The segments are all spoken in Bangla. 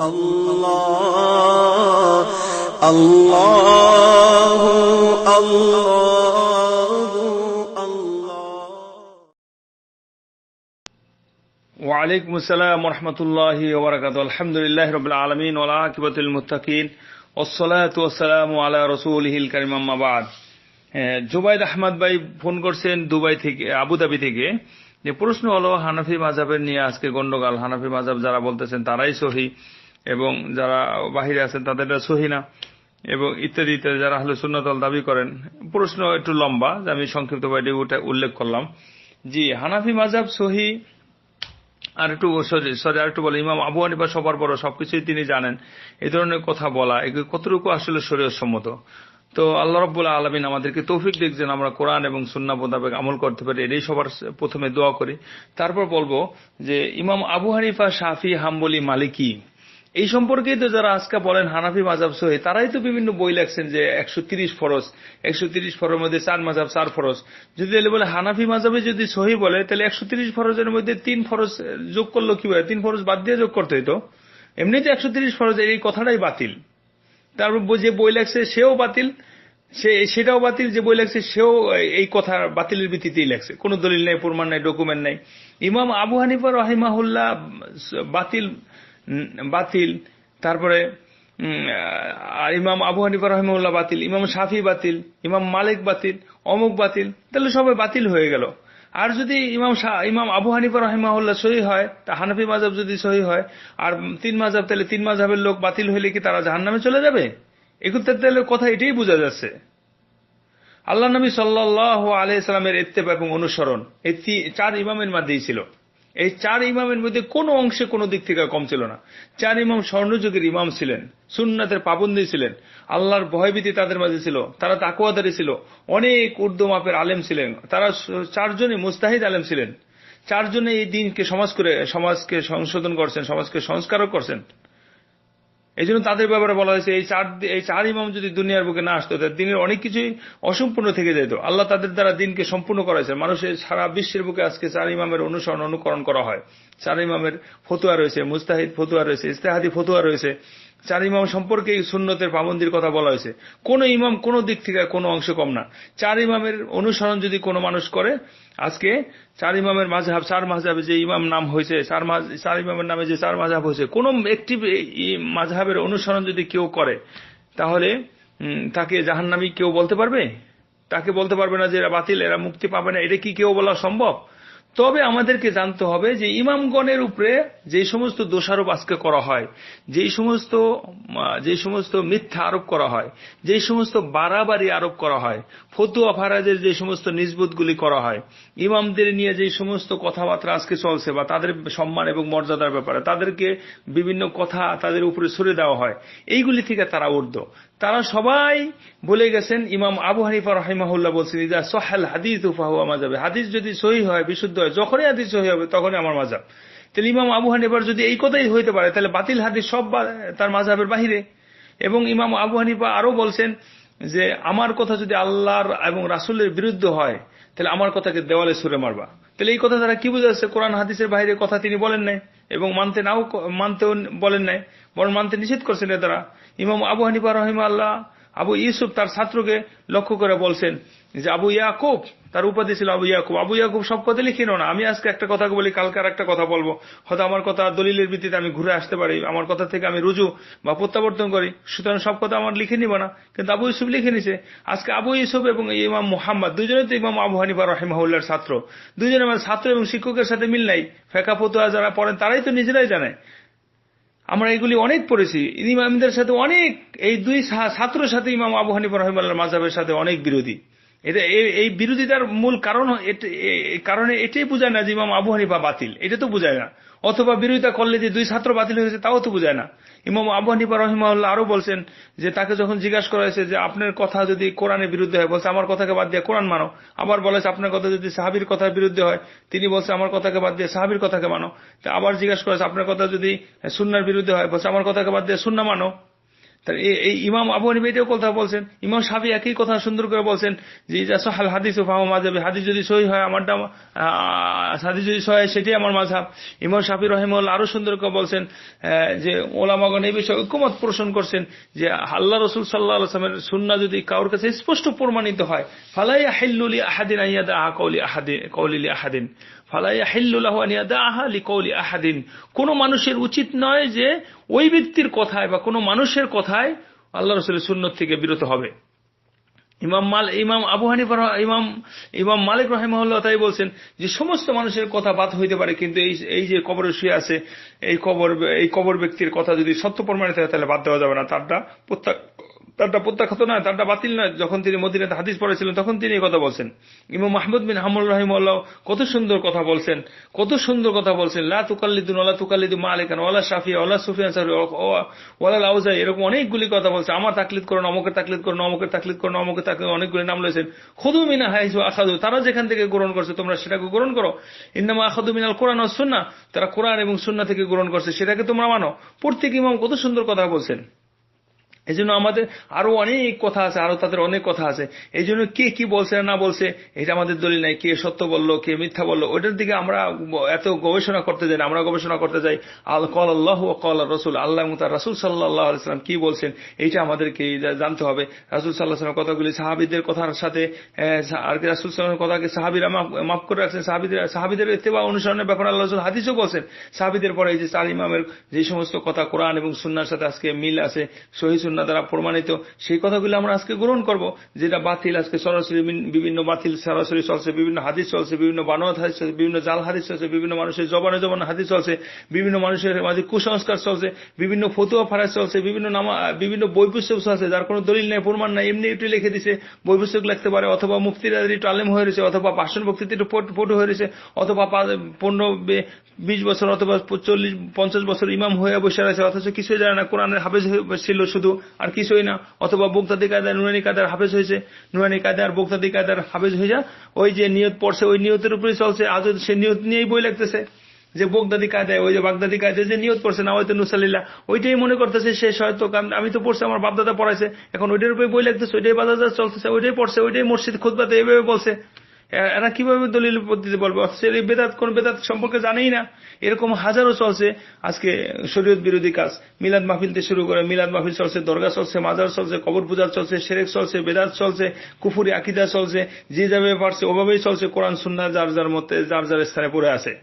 الله الله الله الله وعليكم السلام ورحمة الله وبركاته الحمد لله رب العالمين والعاقبة للمتقين والصلاة والسلام على رسوله الكريم أما بعد হ্যাঁ, জুবাইদ আহমদ ভাই ফোন করছেন দুবাই থেকে আবুধাবি থেকে যে প্রশ্ন হলো হানাফি মাজাবের নিয়ে আজকে গন্ডগাল হানাফি মাজাব যারা বলতেছেন তারাই সহি এবং যারা বাহিরে আছেন তাদেরটা সহি না। এবং ইত্যাদি ইত্যাদি যারা হলে সুন্নতল দাবি করেন, প্রশ্ন একটু লম্বা, যে আমি সংক্ষিপ্ত বাইটি ওটা উল্লেখ করলাম। জি, হানাফি মাজাব সহি, আর একটু সরি আর একটু বলে, ইমাম আবু হানিফা সবার বড়, সবকিছুই তিনি জানেন। এই ধরনের কথা বলা এগুলো কতটুকু আসলে শরীয় সম্মত? তো আল্লাহ রব্বুল্লাহ আলমিন আমাদেরকে তৌফিক দেখছেন আমরা কোরআন এবং সুন্না মোতাবেক আমল করতে পারি, এটাই সবার প্রথমে দোয়া করি। তারপর বলব যে, ইমাম আবু হানিফা শাফি হাম্বলি মালিকি এই সম্পর্কেই তো যারা আজকে বলেন হানাফি মাজাব সহি, তারাই তো বিভিন্ন বই লেখছেন যে একশো তিরিশ ফরজ, একশো তিরিশ ফরজের মধ্যে চার মাজাব চার ফরজ। যদি বলে হানাফি মাজাবে যদি সহি বলে, তাহলে একশো তিরিশ ফরজের মধ্যে তিন ফরজ যোগ করল কি বলে তিন ফরজ বাদ দিয়ে যোগ করতে হইতো এমনিতে একশো তিরিশ ফরজ, এই কথাটাই বাতিল। তারপর যে বই লেখছে সেও বাতিল, সে সেটাও বাতিল, যে বই লেখছে সেও এই কথা বাতিলের ভিত্তিতেই লেখছে। কোনো দলিল নেই, প্রমাণ নাই ডকুমেন্ট নাই। ইমাম আবু হানিফা রহিমাহুল্লাহ বাতিল বাতিল। তারপরে আর ইমাম আবু হানিফা রহিমউল্লাহ বাতিল, ইমাম শাফি বাতিল, ইমাম মালিক বাতিল, অমুক বাতিল, তাহলে সবাই বাতিল হয়ে গেল। আর যদি ইমাম ইমাম আবু হানিফা রহিমাহুল্লাহ সহি হয়, তা হানাফি মাজাব যদি সহি হয়, আর তিন মাজাব তাহলে তিন মাজাবের লোক বাতিল হইলে কি তারা জাহান্নামে চলে যাবে? এগুলো তাহলে কথা এটাই বোঝা যাচ্ছে। আল্লাহ নবী সাল্লাহ আলাইসালামের ইত্তেফা এবং অনুসরণ, এই চার ইমামের মধ্যেই ছিল। এই চার ইমামের মধ্যে কোন অংশে কোনো দিক থেকে কম ছিল না। চার ইমাম স্বর্ণযুগের ইমাম ছিলেন, সুন্নাতের পাবন্দী ছিলেন, আল্লাহর ভয়ভীতি তাদের মাঝে ছিল, তারা তাকুয়াদারি ছিল, অনেক উর্দু মাপের আলেম ছিলেন, তারা চারজনে চারজনই মুস্তাহিদ আলেম ছিলেন। চারজনে এই দিনকে সমাজ করে, সমাজকে সংশোধন করছেন, সমাজকে সংস্কারও করছেন। এই জন্য তাদের ব্যাপারে বলা হয়েছে, এই চার এই চার ইমাম যদি দুনিয়ার বুকে না আসতো, তাহলে দিনের অনেক কিছুই অসম্পূর্ণ থেকে যেত। আল্লাহ তাদের দ্বারা দিনকে সম্পূর্ণ করেছেন। মানুষের সারা বিশ্বের বুকে আজকে চার ইমামের অনুসরণ, অনুকরণ করা হয়। চার ইমামের ফতুয়া রয়েছে, মুস্তাহিদ ফতুয়া রয়েছে ইস্তেহাদি ফতুয়া রয়েছে। চার ইমাম সম্পর্কে সুন্নতের পাবন্দির কথা বলা হয়েছে। কোন ইমাম কোন দিক থেকে কোনো অংশ কম না। চার ইমামের অনুসরণ যদি কোনো মানুষ করে, আজকে চার ইমামের মাঝহাব, চার মাঝহাবে যে ইমাম নাম হয়েছে, চার চার ইমামের নামে যে চার মাঝহাব হয়েছে, কোন একটি মাঝহাবের অনুসরণ যদি কেউ করে, তাহলে তাকে জাহান্নামী কেউ বলতে পারবে? তাকে বলতে পারবে না যে এরা বাতিল, এরা মুক্তি পাবে না। এটা কি কেউ বলা সম্ভব? তবে আমাদেরকে জানতে হবে যে ইমামগণের উপরে যে সমস্ত দোষারোপ আজকে করা হয়, যেই সমস্ত যে সমস্ত মিথ্যা আরোপ করা হয় যে সমস্ত বাড়াবাড়ি আরোপ করা হয়, ফতুয়া ফারাজের যে সমস্ত নিজবুতগুলি করা হয়, ইমামদের নিয়ে যে সমস্ত কথাবার্তা আজকে চলছে বা তাদের সম্মান এবং মর্যাদার ব্যাপারে তাদেরকে বিভিন্ন কথা তাদের উপরে সরে দেওয়া হয়, এইগুলি থেকে তারা উর্ধ তারা সবাই বলে গেছেন, ইমাম আবু হানিফা রহিমাহুল্লাহ বলছেন, ইদা সোহাল হাদিস উফাহুয়া মাজাবে হাদিস যদি সহি হয়, বিশুদ্ধ হয়, যখনই হাদিস সহি হবে, তখনই আমার মাজাব তাহলে ইমাম আবু হানিফার যদি এই কথাই হইতে পারে, তাহলে বাতিল হাদিস সব তার মাজাবের বাহিরে। এবং ইমাম আবু হানিফা আরও বলছেন যে, আমার কথা যদি আল্লাহর এবং রাসুলের বিরুদ্ধে হয়, তাহলে আমার কথাকে দেওয়ালে সুরে মারবা। তাহলে এই কথা তারা কি বুঝাচ্ছে কোরআন, হাদিসের বাইরে কথা তিনি বলেন নাই এবং মানতে নাও মানতেও বলেন নাই, বরং মানতে নিষেধ করছেন এ তারা ইমাম আবু হানিফা রহিমা আল্লাহ আবু ইউসুফ তার ছাত্রকে লক্ষ্য করে বলছেন যে আবু ইয়াকুব, তার উপাধি ছিল আবু ইয়াকুব। আবু ইয়াকুব সব কথা লিখি না, আমি আজকে একটা কথা বলি, কালকে আর একটা কথা বলব। হয়তো আমার কথা দলিলের ভিত্তিতে আমি ঘুরে আসতে পারি, আমার কথা থেকে আমি রুজু বা প্রত্যাবর্তন করি, সুতরাং সব কথা আমার লিখে নিব না। কিন্তু আবু ইউসুফ লিখে নিছে, আজকে আবু ইউসুফ এবং ইমাম মোহাম্মদ দুজনে তো ইমাম আবু হানিফা রহিমাহুল্লার ছাত্র। দুজনে আমার ছাত্র এবং শিক্ষকের সাথে মিল নাই। ফেকা ফতুয়া যারা পড়েন, তারাই তো নিজেরাই জানে। আমরা এগুলি অনেক পড়েছি। ইমামদের সাথে অনেক, এই দুই ছাত্রের সাথে ইমাম আবু হানিফ রহমাল্লাহ মাজাবের সাথে অনেক বিরোধী। এটা এই- বিরোধিতার মূল কারণ কারণে এটাই বোঝায় না যে ইমাম আবু হানিফা বাতিল। এটা তো বোঝায় না। অথবা বিরোধিতা করলে যে দুই ছাত্র বাতিল হয়েছে তাও তো বুঝায় না। ইমাম আবু হানিফা রহিমাল্লাহ আরও বলছেন যে, তাকে যখন জিজ্ঞাসা করা হয়েছে যে, আপনার কথা যদি কোরআনের বিরুদ্ধে হয়, বলছে, আমার কথাকে বাদ দিয়ে কোরআন মানো। আবার বলেছে, আপনার কথা যদি সাহাবির কথার বিরুদ্ধে হয়, তিনি বলছে, আমার কথাকে বাদ দিয়ে সাহাবির কথাকে মানো। আবার জিজ্ঞাসা করেছে আপনার কথা যদি সুন্নার বিরুদ্ধে হয়, বলছে, আমার কথাকে বাদ দিয়ে সুন্না মানো। এই ইমাম আবু হানিফা কথা বলছেন, ইমাম সাফি একই কথা সুন্দর করে বলছেন যে সহাল হাদিস ও ফাহম মাঝাবে হাদিস যদি সহি হয় আমারটা হাদিস যদি সহি হয় সেটাই আমার মাঝহাব ইমাম সাফি রহিমুল আরও সুন্দর করে বলছেন যে ওলামাগণ এই বিষয়ে ঐক্যমত পোষণ করছেন যে, আল্লাহ রসুল সাল্লাহ আসলামের সুন্না যদি কারোর কাছে স্পষ্ট প্রমাণিত হয় ফালাই হিল্লুলি আহাদিন আইয়াদা আহা কৌলি আহাদিন কৌলিলি আহাদিন। আহাদিন। কোন মানুষের উচিত নয় যে ওই ব্যক্তির কথায় বা কোনো মানুষের কথায় আল্লাহ রসুলের সুন্নত থেকে বিরত হবে। ইমাম মাল, ইমাম আবু হানিফা ইমাম ইমাম মালিক রহেমহল্লা তাই বলছেন যে সমস্ত মানুষের কথা বাদ হইতে পারে, কিন্তু এই এই যে কবরে শুয়ে আছে, এই কবর এই কবর ব্যক্তির কথা যদি সত্য প্রমাণিত হয়, তাহলে বাদ দেওয়া যাবে না, তারটা প্রত্যা তারটা প্রত্যাখ্যাত নয়, তারটা বাতিল নয়। যখন তিনি মদিনাতে হাদিস পড়েছিলেন, তখন তিনি এই কথা বলছেন। ইমাম মাহমুদ বিন হামুল রহিমুল্লাহ কত সুন্দর কথা বলছেন, কত সুন্দর কথা বলছেন, লা তুকাল্লিদুন ওলা তুকাল্লিদু মালিকান ওলা শাফিয়া ওলা সুফিয়ান সাহেব ওলা লাউজাই, এরকম অনেকগুলি কথা বলছে। আমার তাকলিদ করুন, অমুকের তাকলিদ করুন, অমুকের তাকলিদ করুন, অমুকের তাকলিদ অনেকগুলি নাম রয়েছেন খুদু মিনা হাইজু আখাদু, তারা যেখান থেকে গ্রহণ করছে, তোমরা সেটাকে গ্রহণ করো। ইন্নামা আখাদু মিনাল কোরআন ও সুন্না তারা কোরআন এবং সুন্না থেকে গ্রহণ করছে, সেটাকে তোমরা মানো। প্রত্যেক ইমাম কত সুন্দর কথা বলছেন। এই জন্য আমাদের আরও অনেক কথা আছে, আরও তাদের অনেক কথা আছে। এই জন্য কে কি বলছে না বলছে, এটা আমাদের দলিল নাই। কে সত্য বলল, কে মিথ্যা বলল, ওইটার দিকে আমরা এত গবেষণা করতে যাই আমরা গবেষণা করতে যাই। আল কল আল্লাহ ও কল রসুল, আল্লাহ তার রাসুল সাল্লাহ আলাইসালাম কি বলছেন, এইটা আমাদেরকে জানতে হবে। রাসুল সাল্লাহ কথাগুলি সাহাবিদের কথার সাথে আর কি রাসুল সাল্লামের কথাকে সাহাবিরা মাফ- করে রাখছেন। সাহাবিদের সাহাবিদের এতেবা অনুসরণের ব্যাপারে আল্লাহ রসুল হাদিসও বলছেন। সাহাবিদের পরে এই যে চার ইমামের যে সমস্ত কথা কোরআন এবং সুন্নার সাথে আজকে মিল আছে সহি সুন্না দ্বারা প্রমাণিত, সেই কথাগুলো আমরা আজকে গ্রহণ করব, যেটা বাতিল আজকে সরাসরি বিভিন্ন বাতিল সরাসরি চলছে, বিভিন্ন হাদিস চলছে, বিভিন্ন বানোয়াত হাদিস চলছে, বিভিন্ন জাল হাদিস চলছে, বিভিন্ন মানুষের জবানে জবানে হাদিস চলছে, বিভিন্ন মানুষের মাঝে কুসংস্কার চলছে, বিভিন্ন ফতুয়া ফারাজ চলছে, বিভিন্ন নামা, বিভিন্ন বই পুস্তক আছে যার কোনো দলিল নেই, প্রমাণ নাই, এমনি একটু লিখে দিছে বই পুস্তক লিখতে পারে, অথবা মুফতিরা একটু আলেম হয়ে রয়েছে, অথবা ভাষণ বক্তৃতা একটু পটু হয়ে রয়েছে, অথবা পনেরো বিশ বছর অথবা চল্লিশ, পঞ্চাশ বছর ইমাম হয়ে বসে রয়েছে, অথচ কিছুই জানে না, কোরআনের হাফেজ ছিল শুধু আর কিছুই না। অথবা বক্তাদি কায়দার নুরানি কায়দার হাফেজ হয়েছে। নুরানি কায়দার বক্তাদি কায়দার হাফেজ হয়ে যা। ওই যে নিয়ত পড়ছে, ওই নিয়তের উপরে চলছে। আজ সে নিয়ত নিয়েই বই লাগতেছে যে বগদাদি কায়দায়, ওই যে বাগদাদি কায়দায় যে নিয়ত পড়ছে, না হয়তো নুসাল্লিল্লাহ ওইটাই মনে করতেছে শেষ হয়তো আমি তো পড়ছি, আমার বাপদাদা পড়াইছে। এখন ওইটার উপরে বই লাগতেছে ওইটাই বাজার চলতেছে, ওইটাই পড়ছে, ওইটাই মসজিদ খুদবাতে এইভাবে বলছে। এরা কীভাবে দলিল পদ্ধতিতে বলবে? অথচ এই বেদাত, কোন বেদাত সম্পর্কে জানেই না। এরকম হাজারো চলছে আজকে শরীয়ত বিরোধী কাজ। মিলাদ মাহফিল থেকে শুরু করে মিলাদ মাহফিল চলছে, দরগা চলছে, মাজার চলছে, কবর পূজা চলছে, সেরেক চলছে, বেদাত চলছে, কুফুরি আকিদা চলছে, যে যাবে পারছে ওভাবেই চলছে। কোরআন সুন্না যার যার মতে, যার যার স্থানে পড়ে আছে।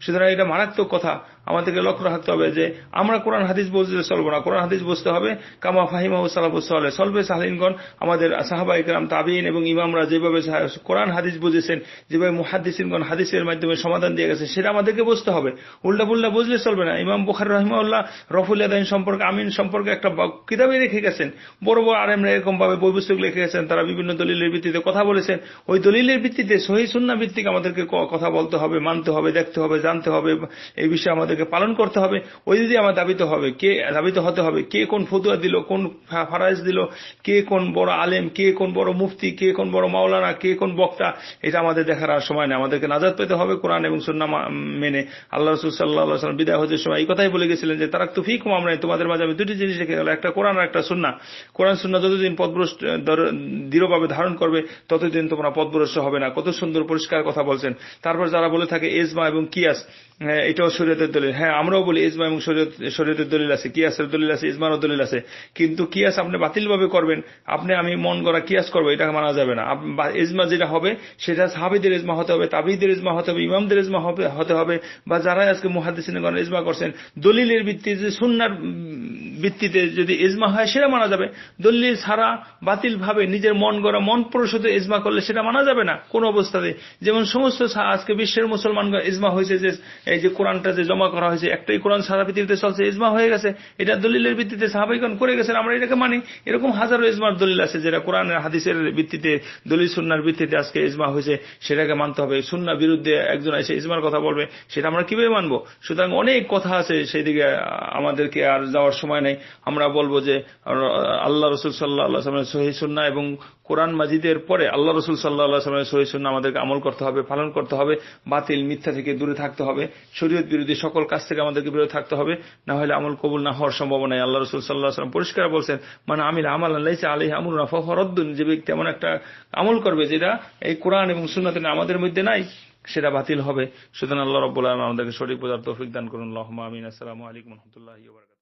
সুতরাং এটা মারাত্মক কথা। আমাদেরকে লক্ষ্য রাখতে হবে যে আমরা কোরআন হাদিস বুঝতে চলবো না। কোরআন হাদিস বুঝতে হবে, কামা ফাহিমা ও সালাফুস সালে সলবে সাহলিনগণ আমাদের সাহাবা ইকরাম তাবিন এবং ইমামরা যেভাবে কোরআন হাদিস বুঝেছেন, যেভাবে মুহাদ্দিসিনগণ হাদিসের মাধ্যমে সমাধান দিয়ে গেছে, সেটা আমাদেরকে বুঝতে হবে। উল্টা পুল্টা বুঝলে চলবে না। ইমাম বুখার রহিমাউল্লাহ রফুল আদাইন সম্পর্কে, আমিন সম্পর্কে একটা কিতাবে রেখে গেছেন। বড় বড় আরেমরা এরকম ভাবে বই পুস্তক লিখে গেছেন, তারা বিভিন্ন দলিলের ভিত্তিতে কথা বলেছেন। ওই দলিলের ভিত্তিতে সহি সুন্না ভিত্তিক আমাদেরকে কথা বলতে হবে, মানতে হবে, দেখতে হবে, জানতে হবে। এই বিষয়ে আমাদেরকে পালন করতে হবে। ওই যদি আমার দাবিত হবে। কে দাবিত হতে হবে? কে কোন ফতুয়া দিল? কোন ফা- ফারাইজ দিল? কে কোন বড় আলেম? কে কোন বড় মুফতি? কে কোন বড় মাওলানা? কে কোন বক্তা? এটা আমাদের দেখার আর সময় নেই। আমাদেরকে নাজাদ পেতে হবে কোরআন এবং সুন্না মেনে। আল্লাহ রসুল সাল্লাহ সাল্লাম বিদায় হতে সময় এই কথাই বলে গেছিলেন যে তারা তুফিক আমরা তোমাদের মাঝে আমি দুটি জিনিস রেখে গেল একটা কোরআন আর একটা সুন্না কোরআন সুন্না যতদিন পদভ্রষ্ট দৃঢ়ভাবে ধারণ করবে ততদিন তোমরা পদভ্রষ্ট হবে না। কত সুন্দর পরিষ্কার কথা বলছেন। তারপর যারা বলে থাকে এজমা এবং কিয়াস হ্যাঁ, এটাও শরীয়তের দলিল। হ্যাঁ আমরাও বলি ইজমা এবং শরীয়ত শরীয়তের দলিল আছে কিয়াসের দলিল আছে ইজমারও দলিল আছে। কিন্তু কিয়াস আপনি বাতিল ভাবে করবেন আপনি আমি মন গড়া কিয়াস করব এটা মানা যাবে না। ইজমা যেটা হবে সেটা সাহাবিদের ইজমা হতে হবে তাবিদের ইজমা হতে হবে ইমামদের ইজমা হতে হবে বা যারা আজকে মুহাদ্দিসিনগণ ইজমা করছেন দলিলের ভিত্তিতে সুন্নার উম, ভিত্তিতে যদি ইজমা হয় সেটা মানা যাবে। দলিল ছাড়া বাতিল ভাবে নিজের মন গড়া মন প্রসূত ইজমা করলে সেটা মানা যাবে না কোন অবস্থাতে। যেমন সমস্ত আজকে বিশ্বের মুসলমান ইজমা হয়েছে যে এই যে কোরআনটা যে জমা করা হয়েছে। একটাই কোরআন সারা পৃথিবীতে চলছে, ইজমা হয়ে গেছে। এটা দলিলের ভিত্তিতে সাহাবাইগণ করে গেছেন আমরা এটাকে মানি। এরকম হাজারো ইজমার দলিল আছে যেটা কোরআনের, হাদিসের ভিত্তিতে, দলিল সুন্নার ভিত্তিতে আজকে ইজমা হয়েছে, সেটাকে মানতে হবে। সুন্না বিরুদ্ধে একজন এসে ইজমার কথা বলবে, সেটা আমরা কীভাবে মানবো? সুতরাং অনেক কথা আছে সেই দিকে আমাদেরকে আর যাওয়ার সময় নেই। আমরা বলব যে, আল্লাহ রসুল সাল্লাহ সহি সুন্না এবং কোরআন মাজিদের পরে আল্লাহ রসুল সাল্লাহ সহি আমাদেরকে আমল করতে হবে, পালন করতে হবে, বাতিল, মিথ্যা থেকে দূরে থাকতে হবে, শরীয়ত বিরোধী সকল কাজ থেকে আমাদেরকে বিরত থাকতে হবে না হলে আমল কবুল না হওয়ার সম্ভাবনা আল্লাহ রসুল সাল্লাহ সাল্লাম পরিষ্কার বলছেন মানে আমিল আমল আল্লাহ আলী আমুল না ফরদ্দুন যে ব্যক্তি এমন একটা আমল করবে যেটা এই কোরআন এবং সুন্নাতে আমাদের মধ্যে নাই, সেটা বাতিল হবে। সুতরাং আল্লাহ রব্বুল আলম আমাদেরকে সঠিক বোঝার তৌফিক দান করুন। আল্লাহ আমিন। আসসালামু আলাইকুম রহমতুল্লাহ